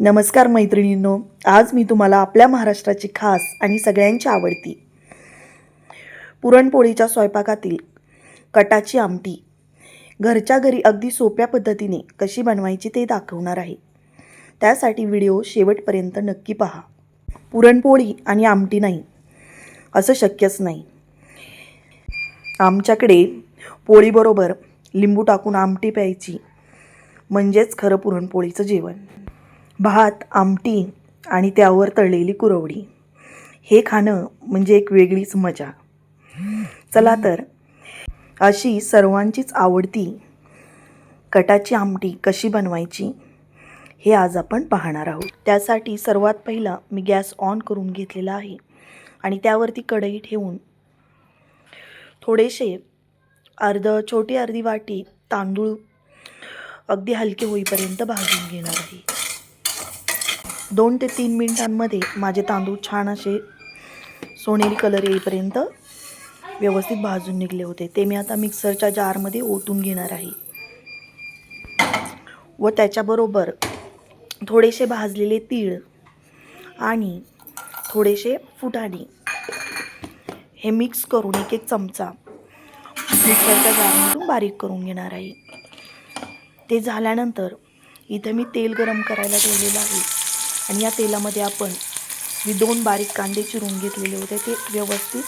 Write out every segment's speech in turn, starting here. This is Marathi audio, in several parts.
नमस्कार मैत्रिणींनो आज मी तुम्हाला आपल्या महाराष्ट्राची खास आणि सगळ्यांची आवडती पुरणपोळीच्या स्वयंपाकातील कटाची आमटी घरच्या घरी अगदी सोप्या पद्धतीने कशी बनवायची ते दाखवणार आहे. त्यासाठी व्हिडिओ शेवटपर्यंत नक्की पहा. पुरणपोळी आणि आमटी नाही असं शक्यच नाही. आमच्याकडे पोळीबरोबर लिंबू टाकून आमटी प्यायची म्हणजेच खरं पुरणपोळीचं जेवण. भात आमटी आणि त्यावर तळलेली कुरवडी. हे खाणं म्हणजे एक वेगळीच मजा. चला तर अशी सर्वांचीच आवडती कटाची आमटी कशी बनवायची हे आज आपण पाहणार आहोत. त्यासाठी सर्वात पहिला मी गॅस ऑन करून घेतलेला आहे आणि त्यावरती कढई ठेवून थोडेसे अर्ध छोटी अर्धी वाटी तांदूळ अगदी हलके होईपर्यंत भाजून घेणार आहे. दोन ते तीन मिनिटांमध्ये माझे तांदूळ छान असे सोनेरी कलर येईपर्यंत व्यवस्थित भाजून निघले होते. ते मी आता मिक्सरच्या जारमध्ये ओतून घेणार आहे. व त्याच्याबरोबर थोडेसे भाजलेले तीळ आणि थोडेसे फुटाणे हे मिक्स करून एक एक चमचा मिक्सरच्या जारमधून बारीक करून घेणार आहे. ते झाल्यानंतर इथं मी तेल गरम करायला ठेवलेलं आहे. आणि या तेलामध्ये आपण मी दोन बारीक कांदे चिरून घेतलेले होते ते व्यवस्थित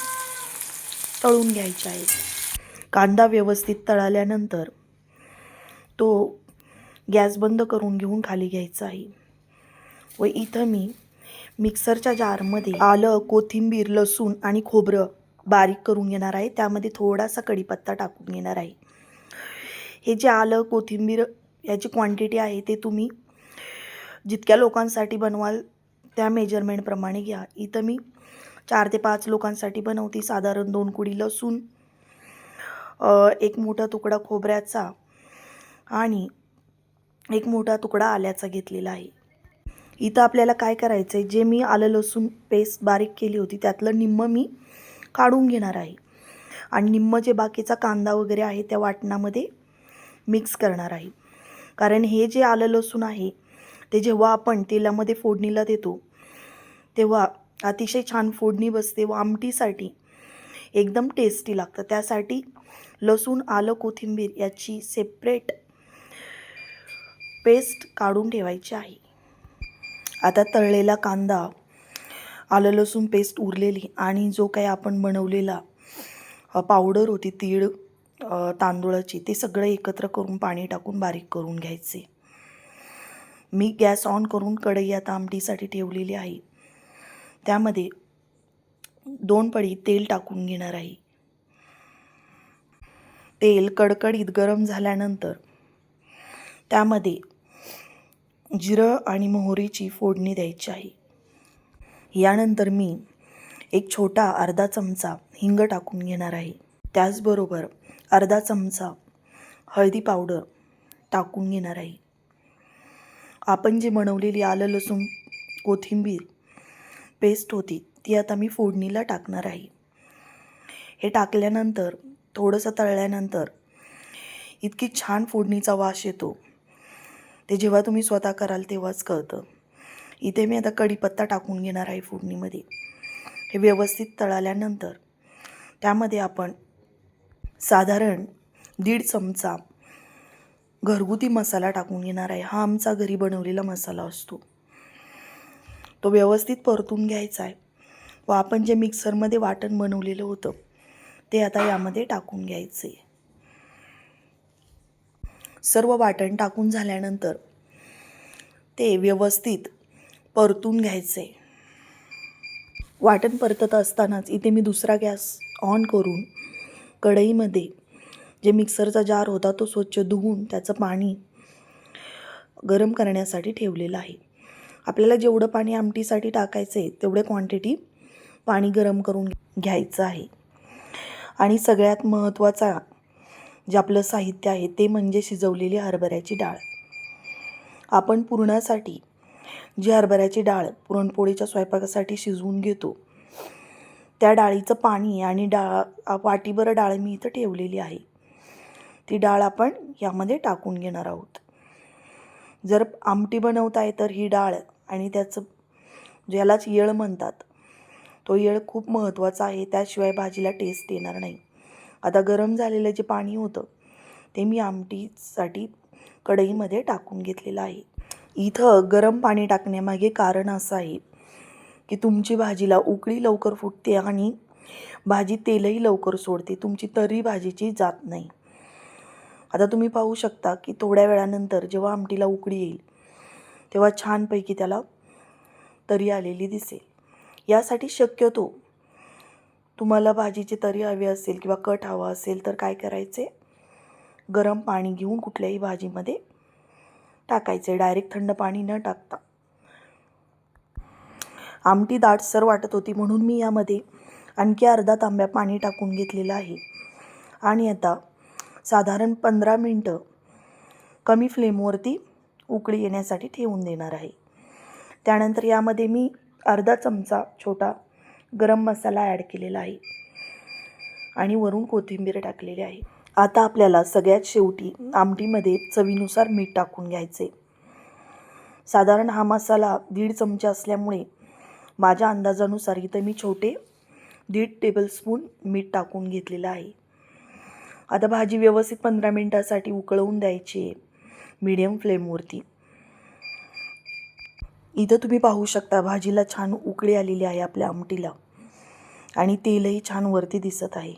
तळून घ्यायचे आहेत. कांदा व्यवस्थित तळाल्यानंतर तो गॅस बंद करून घेऊन खाली घ्यायचा आहे. व इथं मी मिक्सरच्या जारमध्ये आलं कोथिंबीर लसूण आणि खोबरं बारीक करून घेणार आहे. त्यामध्ये थोडासा कढीपत्ता टाकून घेणार आहे. हे जे आलं कोथिंबीर याची क्वांटिटी आहे ते तुम्ही जितक्या लोकांसाठी बनवाल त्या मेजरमेंटप्रमाणे घ्या. इथं मी चार ते पाच लोकांसाठी बनवते. साधारण दोन कुडी लसूण एक मोठा तुकडा खोबऱ्याचा आणि एक मोठा तुकडा आल्याचा घेतलेला आहे. इथं आपल्याला काय करायचं आहे जे मी आलं लसूण पेस्ट बारीक केली होती त्यातलं निम्म मी काढून घेणार आहे. आणि निम्म जे बाकीचा कांदा वगैरे आहे त्या वाटणामध्ये मिक्स करणार आहे. कारण हे जे आलं लसूण आहे ते जेव्हा आपण तेलामध्ये फोडणीला देतो तेव्हा अतिशय छान फोडणी बसते व आमटीसाठी एकदम टेस्टी लागतं. त्यासाठी लसूण आलं कोथिंबीर याची सेपरेट पेस्ट काढून ठेवायची आहे. आता तळलेला कांदा आलं लसूण पेस्ट उरलेली आणि जो काही आपण बनवलेला पावडर होती तीळ तांदूळाची ते सगळं एकत्र करून पाणी टाकून बारीक करून घ्यायचे. मी गॅस ऑन करून कढई आता आमटीसाठी ठेवलेली आहे. त्यामध्ये दोन पळी तेल टाकून घेणार आहे. तेल कडकडीत गरम झाल्यानंतर त्यामध्ये जिरं आणि मोहरीची फोडणी द्यायची आहे. यानंतर मी एक छोटा अर्धा चमचा हिंग टाकून घेणार आहे. त्याचबरोबर अर्धा चमचा हळदी पावडर टाकून घेणार आहे. आपण जी बनवलेली आलं लसूण कोथिंबीर पेस्ट होती ती आता मी फोडणीला टाकणार आहे. हे टाकल्यानंतर थोडंसं तळल्यानंतर इतकी छान फोडणीचा वास येतो. ते जेव्हा तुम्ही स्वतः कराल तेव्हाच कळतं. इथे मी आता कढीपत्ता टाकून घेणार आहे फोडणीमध्ये. हे व्यवस्थित तळाल्यानंतर त्यामध्ये आपण साधारण दीड चमचा घरगुती मसाला टाकून घेणार आहे. हा आमचा घरी बनवलेला मसाला असतो. तो व्यवस्थित परतून घ्यायचा आहे. व आपण जे मिक्सरमध्ये वाटण बनवलेलं होतं ते आता यामध्ये टाकून घ्यायचे. सर्व वाटण टाकून झाल्यानंतर ते व्यवस्थित परतून घ्यायचे. वाटण परतत असतानाच इथे मी दुसरा गॅस ऑन करून कढईमध्ये जे मिक्सरचा जार होता तो स्वच्छ धुवून त्याचं पाणी गरम करण्यासाठी ठेवलेलं आहे. आपल्याला जेवढं पाणी आमटीसाठी टाकायचं आहे तेवढे क्वांटिटी पाणी गरम करून घ्यायचं आहे. आणि सगळ्यात महत्त्वाचा जे आपलं साहित्य आहे ते म्हणजे शिजवलेली हरभऱ्याची डाळ. आपण पुरणासाठी जी हरभऱ्याची डाळ पुरणपोळीच्या स्वयंपाकासाठी शिजवून घेतो त्या डाळीचं पाणी आणि डाळ वाटीभर डाळ मी इथं ठेवलेली आहे. ती डाळ आपण यामध्ये टाकून घेणार आहोत. जर आमटी बनवताय तर ही डाळ आणि त्याचं ज्यालाच येळ म्हणतात तो येळ खूप महत्त्वाचा आहे. त्याशिवाय भाजीला टेस्ट येणार नाही. आता गरम झालेलं जे पाणी होतं ते मी आमटीसाठी कढईमध्ये टाकून घेतलेलं आहे. इथं गरम पाणी टाकण्यामागे कारण असं आहे की तुमची भाजीला उकळी लवकर फुटते आणि भाजी तेलही लवकर सोडते. तुमची तरी भाजीची जात नाही. आता तुम्ही पाहू शकता की थोड्या वेळानंतर जेव्हा आमटीला उकडी येईल तेव्हा छानपैकी त्याला तरी आलेली दिसेल. यासाठी शक्यतो तुम्हाला भाजीची तरी हवी असेल किंवा कट हवा असेल तर काय करायचे? गरम पाणी घेऊन कुठल्याही भाजीमध्ये टाकायचे. डायरेक्ट थंड पाणी न टाकता. आमटी दाटसर वाटत होती म्हणून मी यामध्ये आणखी अर्धा तांब्या पाणी टाकून घेतलेलं आहे. आणि आता साधारण पंधरा मिनटं कमी फ्लेमवरती उकळी येण्यासाठी ठेवून देणार आहे. त्यानंतर यामध्ये मी अर्धा चमचा छोटा गरम मसाला ॲड केलेला आहे आणि वरून कोथिंबीर टाकलेली आहे. आता आपल्याला सगळ्यात शेवटी आमटीमध्ये चवीनुसार मीठ टाकून घ्यायचे. साधारण हा मसाला दीड चमचे असल्यामुळे माझ्या अंदाजानुसार इथं मी छोटे दीड टेबलस्पून मीठ टाकून घेतलेलं आहे. आता भाजी व्यवस्थित पंधरा मिनटासाठी उकळवून द्यायची आहे. मीडियम फ्लेमवरती इथं तुम्ही पाहू शकता भाजीला छान उकळी आलेली आहे आपल्या आमटीला. आणि तेलही छान वरती दिसत आहे.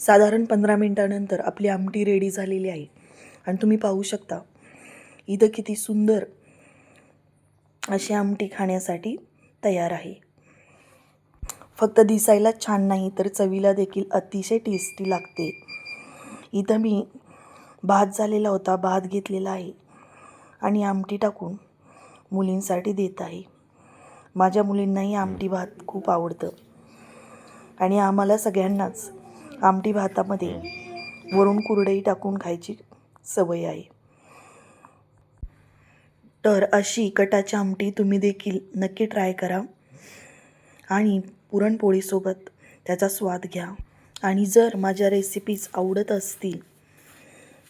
साधारण पंधरा मिनटानंतर आपली आमटी रेडी झालेली आहे. आणि तुम्ही पाहू शकता इथं किती सुंदर अशी आमटी खाण्यासाठी तयार आहे. फक्त दिसायला छान नाही तर चवीला देखील अतिशय टेस्टी लागते. इथं मी भात झालेला होता भात घेतलेला आहे. आणि आमटी टाकून मुलींसाठी देत आहे. माझ्या मुलींनाही आमटी भात खूप आवडतं. आणि आम्हाला सगळ्यांनाच आमटी भातामध्ये वरून कुरडई टाकून खायची सवय आहे. तर अशी कटाची आमटी तुम्ही देखील नक्की ट्राय करा. आणि पुरणपोळीसोबत त्याचा स्वाद घ्या. आणि जर माझ्या रेसिपीज आवडत असतील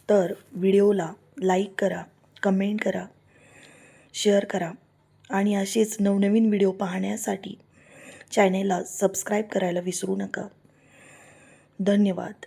तर व्हिडिओला लाईक करा कमेंट करा शेअर करा आणि असेच नवनवीन व्हिडिओ पाहण्यासाठी चॅनेलला सबस्क्राईब करायला विसरू नका. धन्यवाद.